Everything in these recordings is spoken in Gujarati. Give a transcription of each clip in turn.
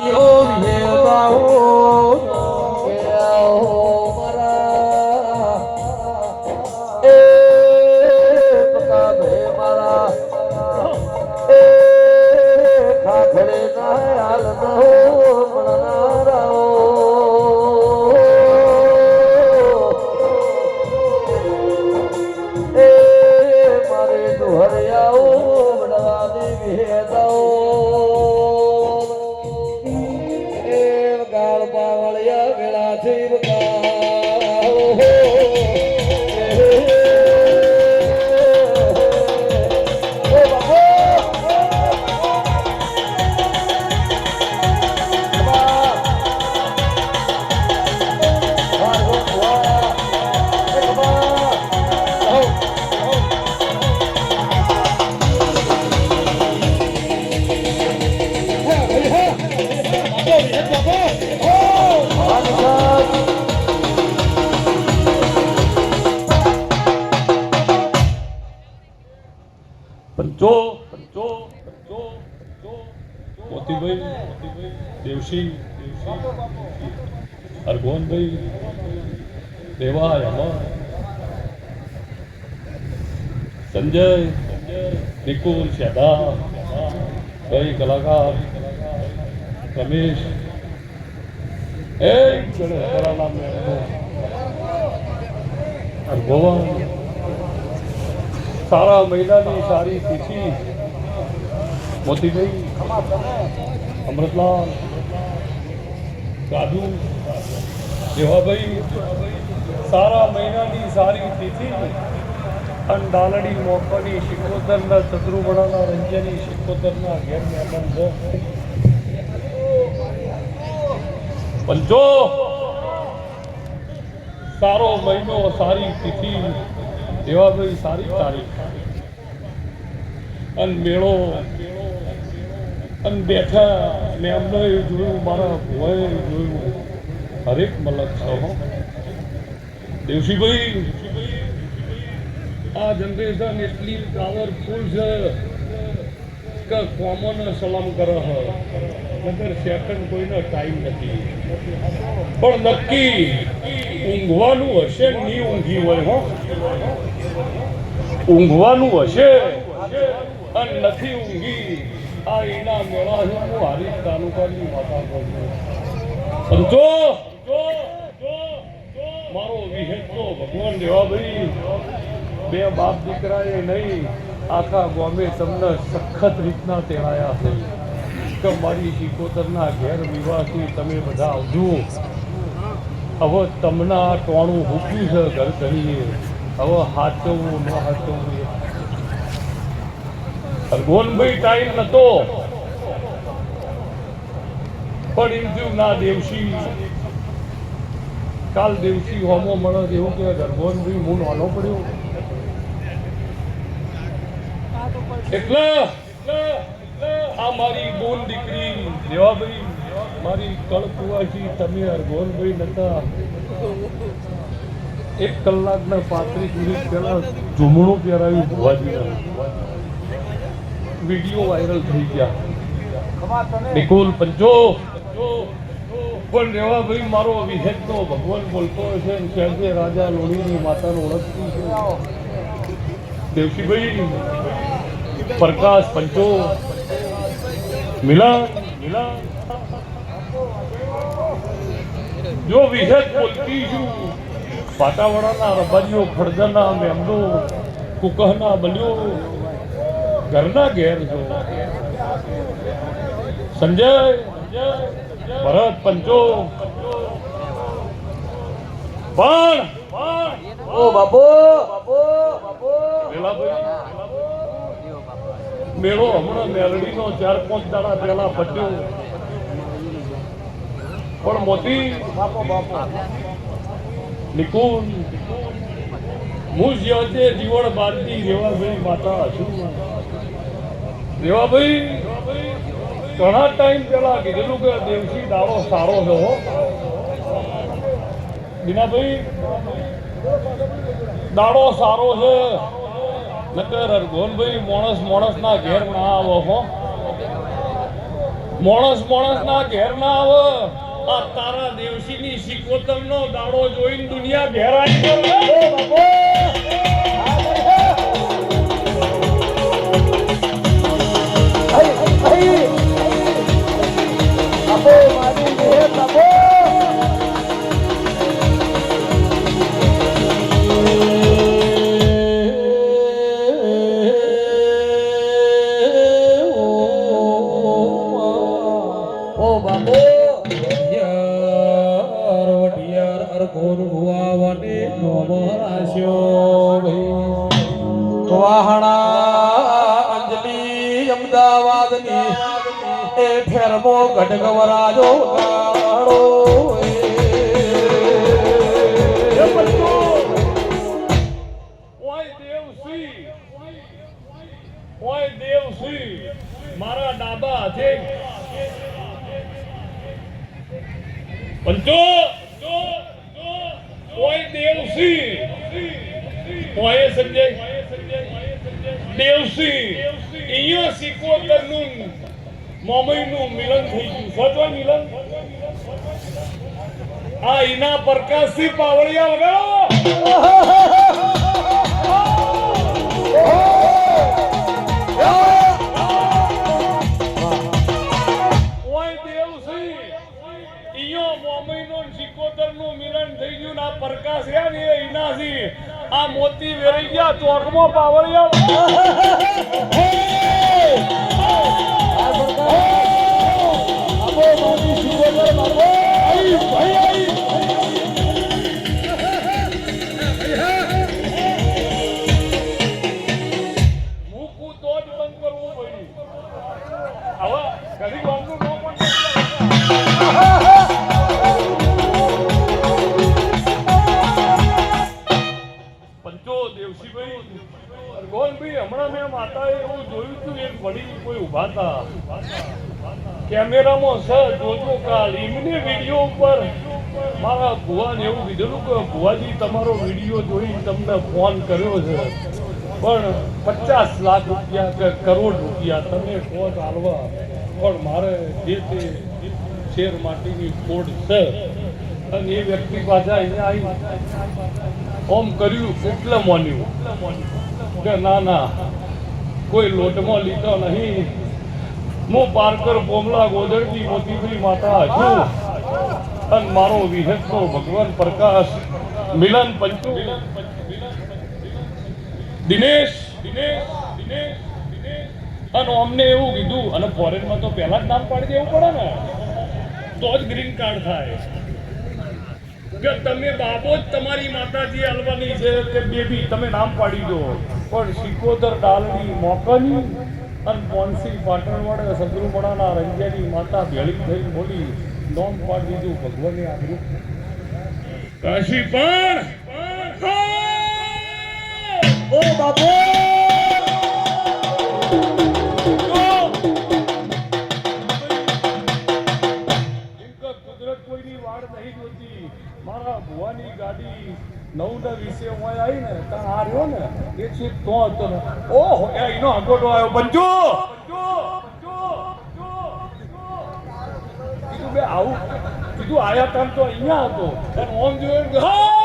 ઓ દેવશી અરગોનભાઈ દેવા અમર સંજય નિકુલ શેદા ભાઈ કલાકાર રમેશ. એ ગણેશ મેળો અરગોવન સારા મહિનાની સારી તિથિ મોતીભાઈ અમૃતલાલ. સાધુ દેવાભાઈ સારા મહિનાની સારી તિથિ. અને દાલડી મોકની શિકોતરના ચતુર્વડાના રંજની શિકોતરના ઘેર મહેમાન પંચો! સારો મહિનો, સારી તિથિ. દેવાભાઈ સારી તારીખ. અને મેળો. અને બેઠા. ને એમને જોયું, મારા ભુવાએ જોયું. હરેક મલક સહો દેવસીભાઈ આ જનરેશન એટલી પાવરફુલ છે કે કોમન સલામ કરે નગર સેકન્ડ કોઈનો ટાઈમ નથી. પણ નક્કી ઊંઘવાનું હશે નહીં ઊંઘી હોય, હો. ઊંઘવાનું હશે અને નથી ઊંઘી આ એના મેળા છે હું તાલુકાની માતા પંચો મારો વિહેતો ભગવાન દેવાભાઈ. બે બાપ દીકરાએ નહીં, આખા ગોમે તમને સખત રીતના તેડાયા છે. કે મારી શિકોતરના ઘેર વિવાહથી તમે બધા આવજો. હવે તમને આ ટોણું મૂક્યું છે ઘર કરીએ હવે હાચવવું ન હાચવવું એ ટાઈમ નતો પણ એમ થયું ના દેવશી. કાલ દેવશી હોમો મળે એવું કે ગરગોનભાઈ હું નાનો પડ્યો. એટલે આ મારી બોન દીકરી દેવાભાઈ, મારી કળકુવાજી તમે અરગોનભાઈ નતા. એક કલાકના પાંત્રીસ મિનિટ પહેલા ઝુમણું પહેરાવ્યું ભુવાજીના. વીડિયો વાયરલ થઈ ગયા. નિકુલ પંચો પણ રેવાભાઈ મારો વિહેતનો ભગવાન બોલતો હશે કહેજે રાજા લોણીની માતાનો ઓળખતી છે. દેવશીભાઈ પ્રકાશ પંચો મિલા મિલા જો વિહેત બોલતી છું પાટાવાડાના રબારીઓ ફળદરના મેમનો કુકહના બલ્યો ઘરના ઘેર સંજય ભરત પંચો. પણ ઓ બાપુ! મેળો હમણાં મેલડીનો ચાર પાંચ દાડા પહેલા પટ્યો. પણ મોતી બાપુ બાપુ. નિકુંજ હું જ્યોતે જીવન બાંધી રેવાભાઈ માતા છું. રેવાભાઈ, ઘણા ટાઈમ પહેલા કીધેલું કે દેવસી દાડો સારો છે બીનાભાઈ, દાડો સારો છે. નકર ગોનભાઈ માણસ માણસના ઘેર ના આવો હો. માણસ માણસના ઘેર ના આવો. આ તારા દેવસીની સિકોતર નો દાડો જોઈને દુનિયા ઘેરાઈ ગયો. નોમરાશ્યો ભાઈ વાહણા અંજલિ અમદાવાદની એ ફેરમો ગઢગવરાજો મારા ડાબા હાથે પંચો દેવસી ઓય સંજય દેવસી અહીંયા સિકોતરનું મોમઈનું મિલન થઈ ગયું સચો મિલન આ ઈના પ્રકાશથી પાવળિયા વગાડો મોમઈનો સિકોતરનું મિલન થઈ ગયું આ પ્રકાશ રહ્યા ને ઈનાથી આ મોતી વેરાઈ ગયા, ચોકમાં પાવળિયા. મૂકું કોઈ ઊભા હતા કેમેરામાં સર જોજો કાલ એમને વીડિયો ઉપર મારા ભુવાને એવું કીધેલું કે, ભુવાજી, તમારો વીડિયો જોઈ તમને ફોન કર્યો છે. પણ પચાસ લાખ રૂપિયા કે કરોડ રૂપિયા તમે કહો ચાલવા પણ મારે જે તે શેર માટેની ખોડ છે. અને એ વ્યક્તિ પાછા અહીંયા આવી ઓમ કર્યું, એટલે મોન્યું. કે ના ના. કોઈ લોટમાં લીધો નહીં. હું પારકર બોમલા ગોદરજી મોતીભાઈ માતા છું. અને મારો વિહતનો ભગવાન પ્રકાશ. મિલન પંચુ. દિનેશ. દિનેશ દિનેશ અને અમને એવું કીધું, અને ફોરેનમાં તો પહેલા જ નામ પાડી દેવું પડે ને. તો જ ગ્રીન કાર્ડ થાય. કે તમે બાબો જ તમારી માતાજી અલવાની છે કે બેબી, તમે નામ પાડી દો. પણ સિકોદર ડાલની મોકલી અને પોનસી વડે સગરુપડાના રંજ્યાની માતા ભેળી થઈ બોલી નોમ પાડી દીધું ભગવાને આગ્રહ કાશી પણ ઓ બાપુ! નવના વિશે હું આવી ને ત્યાં આ રહ્યો ને એ છે તો હતો ને ઓહો, એ એનો અંગોટો આવ્યો. બંજો! કીધું બે આવું, કીધું આયા તાન તો અહીંયા હતો. અને ઓમ જોયું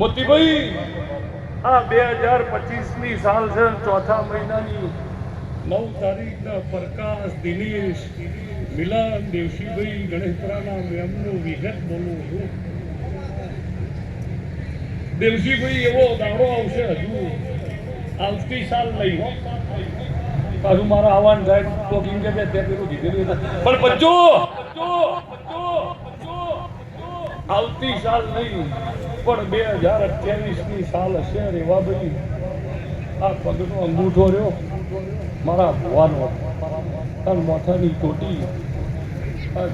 મોતીભાઈ. આ બે હજાર પચીસની સાલ છે ચોથા મહિનાની. નવ તારીખના પ્રકાશ દિનેશ. મિલાન દેવશીભાઈ ગણેશપુરાના મેમનું વિગત બોલું છું. દેવશીભાઈ એવો દાડો આવશે હજુ. આવતી સાલ હો. પાછું મારા આવવાનું થાય તો કેમ કે તે પેલું દીધેલું પણ બચ્ચો, આવતી સાલ નહીં. પણ બે હજાર અઠ્યાવીસની સાલ હશે રેવા બધી આ પગનો અંગૂઠો રહ્યો. મારા ભવાનો અને માથાની ચોટી.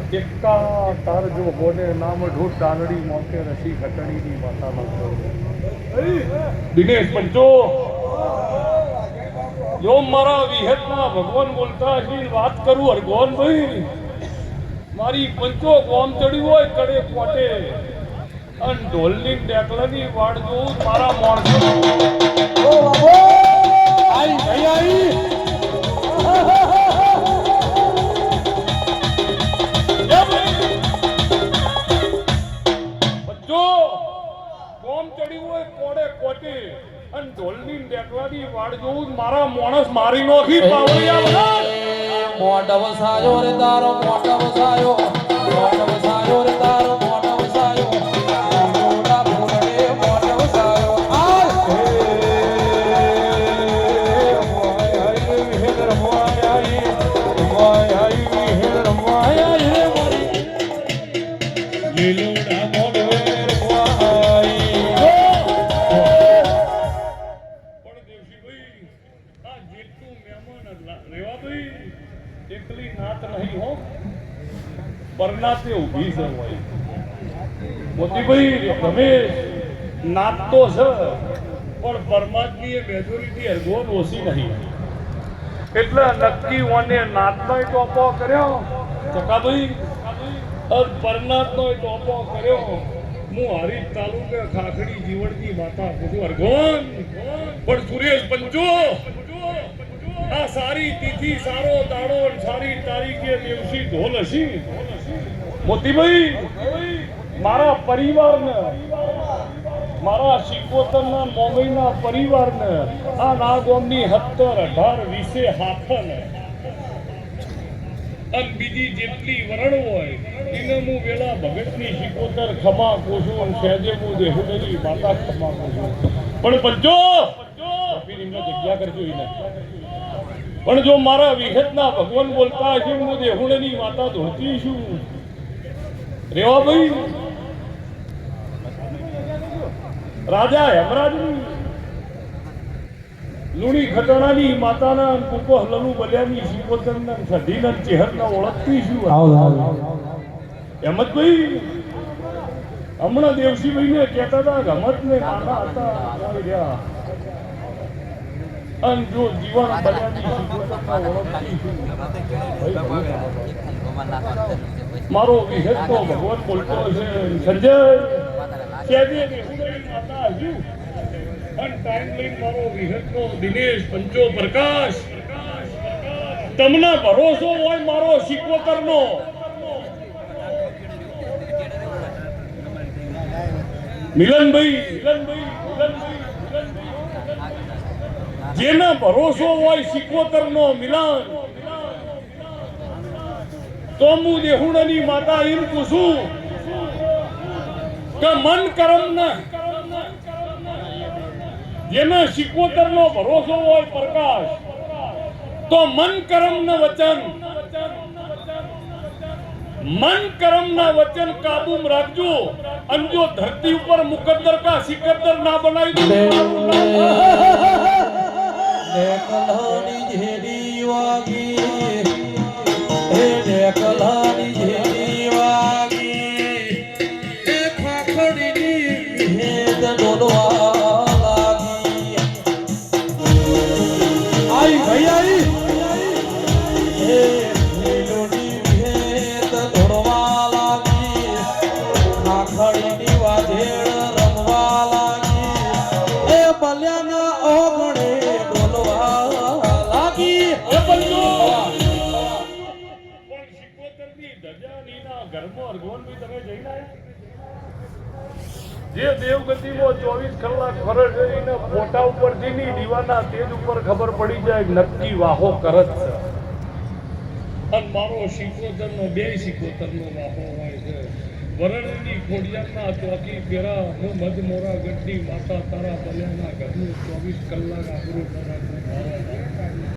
ટેક્કા તાર જો બોને નામ ઢોર ટાલડી મોકે રસી ખટણીની માતાનો દિનેશ પંચો. જો મારા વિહેતમાં ભગવાન બોલતા હશે, વાત કરું હરગોન ભાઈ મારી પંચો ગોમ ચડ્યું હોય, કડે કોટે અને ઢોલની ટેકલાની વાડ જોઉં મારા માણસો ઓ બાબો આઈ ભાઈ. આઈ મારા માણસ મારી નોખી પાવડિયા મોઢ વસાયો રે તારો, મોઢ વસાયો. મોતીભાઈ રમેશ નાત તો છે પણ પરમાત્મીએ મેજોરિટી અરગોન ઓછી નહીં. એટલે નક્કી ઓને નાતનો ટોપો કર્યો. ચકાભાઈ, અર પરનાતનો ટોપો કર્યો. હું હારી તાલુકે ખાખડી જીવડતી માતા બધું અર્ગોન, પણ સુરેશ પંચો, આ સારી તિથિ, સારો દાડો સારી તારીખે દેવસી ઢોલ હશી મોતીભાઈ મારા પરિવારને, મારા શિકોતરના મોમઈના પરિવારને, આ નાગોમની સત્તર અઢાર, વીસે હાથને. અને બીજી જેટલી વરણ હોય, એને હું વેલા ભગતની શિકોતર ખમા કોશું સહેજે હું દેહુદરી માતા ખમા કોશું પણ પંચો જગ્યા કરજો એને. પણ જો મારા વિહતના ભગવાન બોલતા હશે, હું દેહુણની માતા ધોતી છું. રેવા ભાઈ રાજા હેમરાજની લુણી ખટણાની માતાના કુકો હલનું બલ્યાની શિકોતરના અને સધીના ચેહરના ઓળખતી શું હેમતભાઈ હમણાં દેવસીભાઈને કહેતા હતા કે રમતને નાના હતા અને જો જીવન બલ્યાની મારો વિહેત તો ભગવાન બોલતો હશે. સંજય કેજે દેહુડની માતા હજુ દિનેશ, પંચો, પ્રકાશ. તમને ભરોસો હોય મારો શિકોતરનો મિલનભાઈ મિલનભાઈ મિલનભાઈ જેના ભરોસો હોય શિકોતરનો મિલન. તો હું દેહુડાની માતા એમ પૂછું કે મન કરમ જેના શિકોતર નો ભરોસો હોય પ્રકાશ તો મન કરમ ને વચન મન કરમ ના વચન કાબૂમાં રાખજો અને જો ધરતી ઉપર મુકદ્દર કા સિકદ્દર ના બનાવી દો ઢેકલાની ઝેરી વાગી હે ઢેકલાની ઝેરી ધજાનીના ઘરમાં દેવગતિમાં ચોવીસ કલાક ફરજ રહીને ફોટા ઉપરથી નહીં, દીવાના તેજ ઉપર ખબર પડી જાય નક્કી વાહો કરત છે. અને મારો શિકોતરનો, બે શિકોતરનો વાહો હોય છે. વરણની ખોડિયાના ચોકી ફેરા, હું મધમોરા ગઢની માતા તારા બલ્યાના ઘરનું ચોવીસ કલાક આપણું મારો